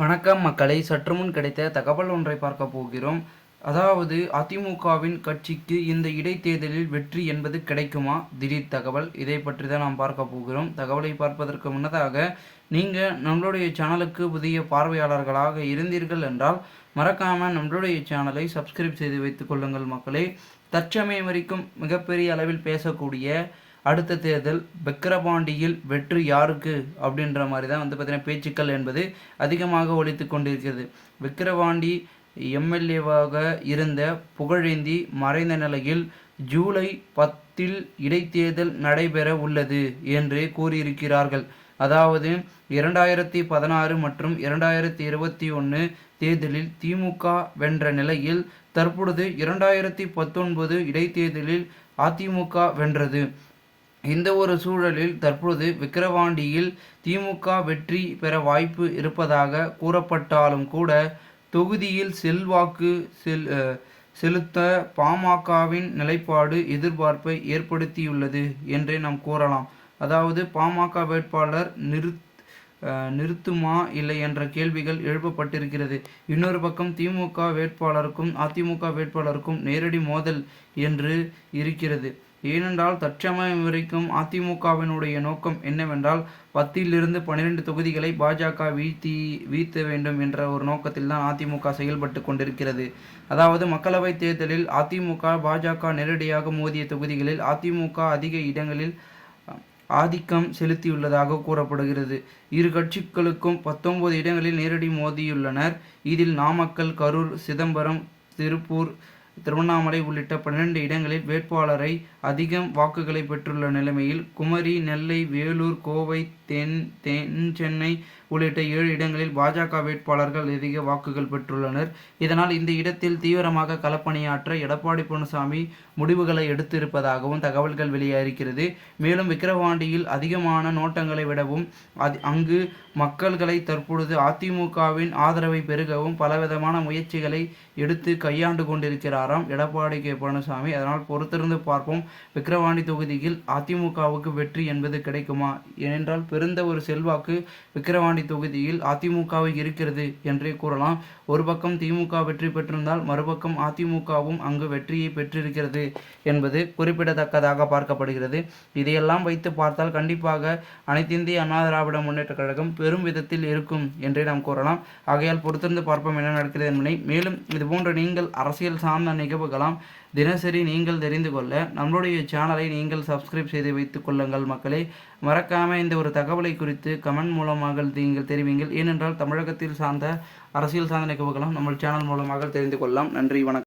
வணக்கம் மக்களை சற்று முன் கிடைத்த தகவல் ஒன்றை பார்க்க போகிறோம். அதாவது அதிமுகவின் கட்சிக்கு இந்த இடைத்தேர்தலில் வெற்றி என்பது கிடைக்குமா? திடீர் தகவல். இதை பற்றி தான் நாம் பார்க்க போகிறோம். தகவலை பார்ப்பதற்கு முன்னதாக நீங்கள் நம்மளுடைய சேனலுக்கு புதிய பார்வையாளர்களாக இருந்தீர்கள் என்றால் மறக்காமல் நம்மளுடைய சேனலை சப்ஸ்கிரைப் செய்து வைத்துக் கொள்ளுங்கள் மக்களே. தற்சமயம் வரைக்கும் மிகப்பெரிய அளவில் பேசக்கூடிய அடுத்த தேர்தல் விக்கிரபாண்டியில் வெற்றி யாருக்கு? அப்படின்ற மாதிரி தான் வந்து பார்த்திங்கன்னா பேச்சுக்கள் என்பது அதிகமாக ஒழித்து கொண்டிருக்கிறது. விக்கிரவாண்டி எம்எல்ஏவாக இருந்த புகழேந்தி மறைந்த நிலையில் ஜூலை பத்தில் இடைத்தேர்தல் நடைபெற உள்ளது என்று கூறியிருக்கிறார்கள். அதாவது இரண்டாயிரத்தி பதினாறு மற்றும் இரண்டாயிரத்தி இருபத்தி ஒன்று தேர்தலில் திமுக வென்ற நிலையில் தற்பொழுது இரண்டாயிரத்தி பத்தொன்பது இடைத்தேர்தலில் அதிமுக வென்றது. இந்த ஒரு சூழலில் தற்பொழுது விக்கிரவாண்டியில் திமுக வெற்றி பெற வாய்ப்பு இருப்பதாக கூறப்பட்டாலும் கூட தொகுதியில் செல்வாக்கு செல் செலுத்த பாமகவின் நிலைப்பாடு எதிர்பார்ப்பை ஏற்படுத்தியுள்ளது என்றே நாம் கூறலாம். அதாவது பாமக வேட்பாளர் நிறுத் நிறுத்துமா இல்லை என்ற கேள்விகள் எழுப்பப்பட்டிருக்கிறது. இன்னொரு பக்கம் திமுக வேட்பாளருக்கும் அதிமுக வேட்பாளருக்கும் நேரடி மோதல் என்று இருக்கிறது. ஏனென்றால் தற்சமயம் வரைக்கும் அதிமுகவினுடைய நோக்கம் என்னவென்றால் பத்திலிருந்து பன்னிரண்டு தொகுதிகளை பாஜக வீழ்த்தி வீழ்த்த வேண்டும் என்ற ஒரு நோக்கத்தில் தான் அதிமுக செயல்பட்டு கொண்டிருக்கிறது. அதாவது மக்களவைத் தேர்தலில் அதிமுக பாஜக நேரடியாக மோதிய தொகுதிகளில் அதிமுக அதிக இடங்களில் ஆதிக்கம் செலுத்தியுள்ளதாக கூறப்படுகிறது. இரு கட்சிகளுக்கும் பத்தொன்பது இடங்களில் நேரடி மோதியுள்ளனர். இதில் நாமக்கல் கரூர் சிதம்பரம் திருப்பூர் திருவண்ணாமலை உள்ளிட்ட பன்னிரண்டு இடங்களில் வேட்பாளரை அதிகம் வாக்குகளை பெற்றுள்ள நிலைமையில் குமரி நெல்லை வேலூர் கோவை தென் தென் சென்னை உள்ளிட்ட ஏழு இடங்களில் பாஜக வேட்பாளர்கள் அதிக வாக்குகள் பெற்றுள்ளனர். இதனால் இந்த இடத்தில் தீவிரமாக களப்பணியாற்ற எடப்பாடி பழனிசாமி முடிவுகளை எடுத்திருப்பதாகவும் தகவல்கள் வெளியாகிறது மேலும் விக்கிரவாண்டியில் அதிகமான நோட்டங்களை விடவும் அது அங்கு மக்கள்களை தற்பொழுது அதிமுகவின் ஆதரவை பெருகவும் பலவிதமான முயற்சிகளை எடுத்து கையாண்டு கொண்டிருக்கிறார். கொண்டிருக்கிறாராம் எடப்பாடி கே. பழனிசாமி. அதனால் பொறுத்திருந்து பார்ப்போம். விக்கிரவாண்டி தொகுதியில் அதிமுகவுக்கு வெற்றி என்பது கிடைக்குமா? ஏனென்றால் பெருந்த ஒரு செல்வாக்கு விக்கிரவாண்டி தொகுதியில் அதிமுகவை இருக்கிறது என்றே கூறலாம். ஒரு பக்கம் திமுக வெற்றி பெற்றிருந்தால் மறுபக்கம் அதிமுகவும் அங்கு வெற்றியை பெற்றிருக்கிறது என்பது குறிப்பிடத்தக்கதாக பார்க்கப்படுகிறது. இதையெல்லாம் வைத்து பார்த்தால் கண்டிப்பாக அனைத்திந்திய அண்ணா திராவிட முன்னேற்ற கழகம் பெரும் விதத்தில் இருக்கும் என்றே நாம் கூறலாம். ஆகையால் பொறுத்திருந்து பார்ப்போம் என்ன நடக்கிறது என்பதை. மேலும் இதுபோன்ற நீங்கள் அரசியல் சார்ந்த நிகழ்வுகளாம் தினசரி நீங்கள் தெரிந்து கொள்ள. நம்மளுடைய சேனலை நீங்கள் சப்ஸ்கிரைப் செய்து வைத்துக் கொள்ளுங்கள் மக்களே. மறக்காமல் இந்த ஒரு தகவலை குறித்து கமெண்ட் மூலமாக நீங்கள் தெரிவிங்கள். ஏனென்றால் தமிழகத்தில் சார்ந்த அரசியல் சார்ந்த நிகழ்வுகளும் நம்ம சேனல் மூலமாக தெரிந்து கொள்ளலாம். நன்றி வணக்கம்.